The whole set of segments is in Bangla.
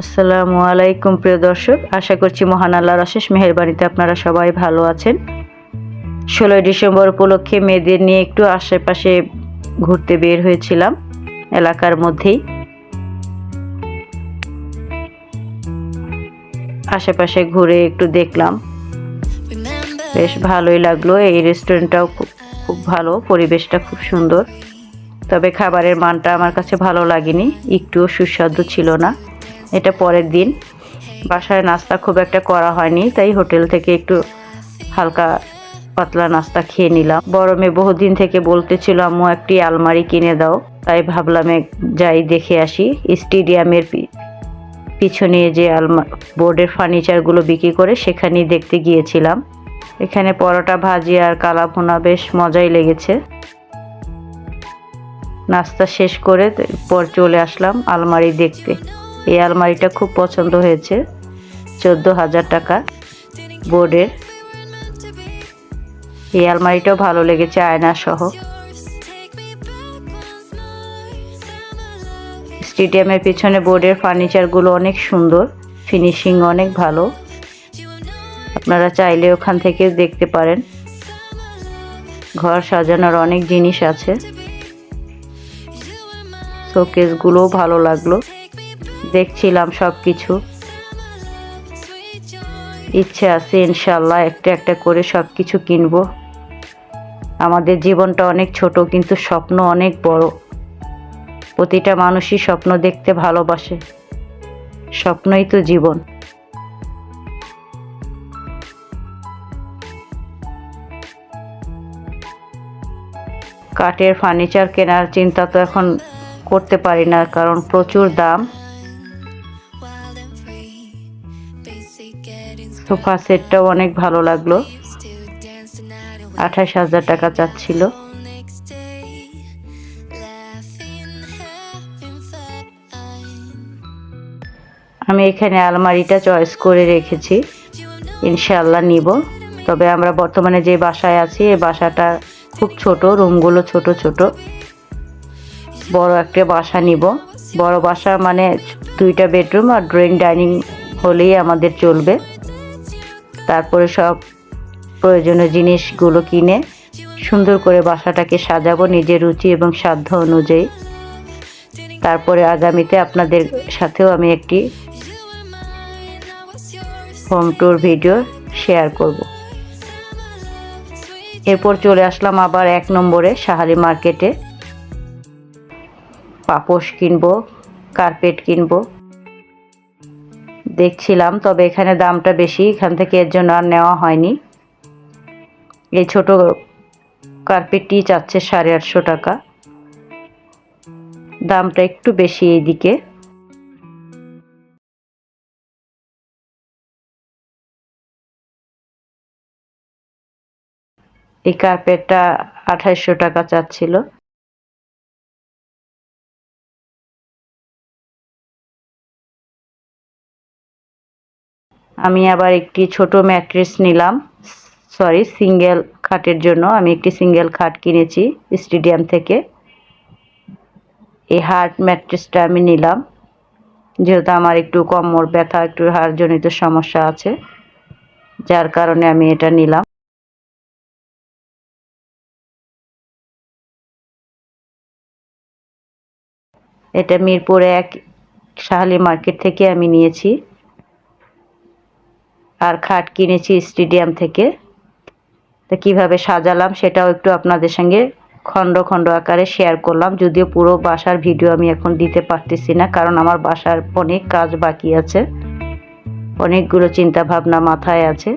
আসসালামু আলাইকুম, প্রিয় দর্শক। আশা করছি মহান আল্লাহর অশেষ মেহেরবানিতে আপনারা সবাই ভালো আছেন। ষোলোই ডিসেম্বর উপলক্ষে মেয়েদের নিয়ে একটু আশেপাশে ঘুরতে বের হয়েছিলাম এলাকার মধ্যেই। আশেপাশে ঘুরে একটু দেখলাম। বেশ ভালোই লাগল, এই রেস্টুরেন্টটাও খুব ভালো, পরিবেশটা খুব সুন্দর। তবে খাবারের মানটা আমার কাছে ভালো লাগেনি, একটুও সুস্বাদু ছিল না। এটা পরের দিন। বাসায় নাস্তা খুব একটা করা হয়নি, তাই হোটেল থেকে একটু হালকা পাতলা নাস্তা খেয়ে নিলাম। বড় মেয়ে বহুদিন থেকে বলতেছিল, আম্মু, একটি আলমারি কিনে দাও। তাই ভাবলাম যাই দেখে আসি। স্টেডিয়ামের পিছনে যে আলমা, বোর্ডের ফার্নিচারগুলো বিক্রি করে সেখানেই দেখতে গিয়েছিলাম। এখানে পরোটা, ভাজি আর কালা বেশ মজাই লেগেছে। নাস্তা শেষ করে পর চলে আসলাম আলমারি দেখতে। এই আলমারিটা খুব পছন্দ হয়েছে। চোদ্দ হাজার টাকা বোর্ডের। এই আলমারিটাও ভালো লেগেছে আয়না সহ স্টেডিয়ামের পিছনে বোর্ডের ফার্নিচারগুলো অনেক সুন্দর, ফিনিশিং অনেক ভালো। আপনারা চাইলে ওখান থেকে দেখতে পারেন। ঘর সাজানোর অনেক জিনিস আছে। শোকেসগুলোও ভালো লাগল। দেখছিলাম সব কিছু ইচ্ছে আছে ইনশাল্লাহ একটা একটা করে সব কিছু কিনবো। আমাদের জীবনটা অনেক ছোট, কিন্তু স্বপ্ন অনেক বড়। প্রতিটা মানুষই স্বপ্ন দেখতে ভালোবাসে। স্বপ্নই তো জীবন। কাঠের ফার্নিচার কেনার চিন্তা তো এখন করতে পারি না, কারণ প্রচুর দাম। সোফা সেটটাও অনেক ভালো লাগল। আঠাশ হাজার টাকা চাচ্ছিল। আমি এখানে আলমারিটা চয়েস করে রেখেছি। ইনশাল্লাহ নিব। তবে আমরা বর্তমানে যে বাসায় আছি এই বাসাটা খুব ছোট, রুমগুলো ছোট ছোট। বড় একটা বাসা নিব। বড় বাসা মানে দুইটা বেডরুম আর ড্রয়িং ডাইনিং হলেই আমাদের চলবে। তারপরে সব প্রয়োজনীয় জিনিসগুলো কিনে সুন্দর করে বাসাটাকে সাজাবো নিজের রুচি এবং সাধ্য অনুযায়ী। তারপরে আগামীতে আপনাদের সাথেও আমি একটি হোম ট্যুর ভিডিও শেয়ার করব। এরপর চলে আসলাম আবার এক নম্বরে সাহালি মার্কেটে। পাপোশ কিনবো, কার্পেট কিনবো দেখছিলাম, তবে এখানে দামটা বেশি, এখান থেকে এর জন্য আর নেওয়া হয়নি। এই ছোট কার্পেটটি চাচ্ছে সাড়ে আটশো টাকা। দামটা একটু বেশি এইদিকে। এই কার্পেটটা আঠাইশশো টাকা চাচ্ছিল। আমি আবার একটি ছোট ম্যাট্রেস নিলাম। সরি সিঙ্গেল খাটের জন্য আমি একটি সিঙ্গেল খাট কিনেছি স্টেডিয়াম থেকে। এই হার্ড ম্যাট্রেসটা আমি নিলাম। যেহেতু আমার একটু কোমর ব্যথা, একটু হাড়জনিত সমস্যা আছে, যার কারণে আমি এটা নিলাম। এটা মিরপুরে এক শাহালি মার্কেট থেকে আমি নিয়েছি। আর খাট কিনেছি স্টেডিয়াম থেকে। তো কীভাবে সাজালাম সেটাও একটু আপনাদের সঙ্গে খণ্ড খণ্ড আকারে শেয়ার করলাম। যদিও পুরো বাসার ভিডিও আমি এখন দিতে পারতেছি না, কারণ আমার বাসার অনেক কাজ বাকি আছে। অনেকগুলো চিন্তা ভাবনা মাথায় আছে।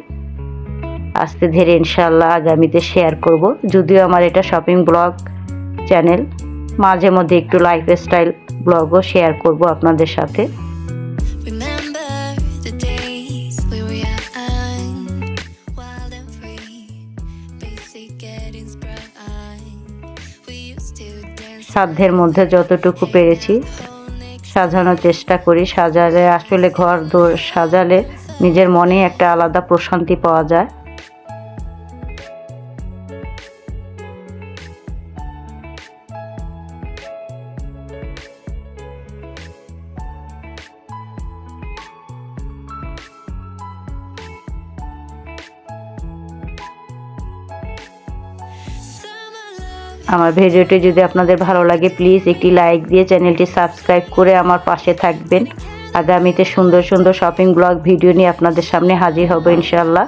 আস্তে ধীরে ইনশাল্লাহ আগামীতে শেয়ার করব। যদিও আমার এটা শপিং ব্লগ চ্যানেল মাঝে মধ্যে একটু লাইফস্টাইল ব্লগও শেয়ার করব আপনাদের সাথে। সাধ্যের মধ্যে যতটুকু পেরেছি, সাজানোর চেষ্টা করি। সাজালে আসলে ঘর দোর সাজালে নিজের মনে একটা আলাদা প্রশান্তি পাওয়া যায়। আমার ভিডিওটি যদি আপনাদের ভালো লাগে প্লিজ একটি লাইক দিয়ে চ্যানেলটি সাবস্ক্রাইব করে আমার পাশে থাকবেন। আগামীতে সুন্দর সুন্দর শপিং ব্লগ ভিডিও নিয়ে আপনাদের সামনে হাজির হব ইনশাল্লাহ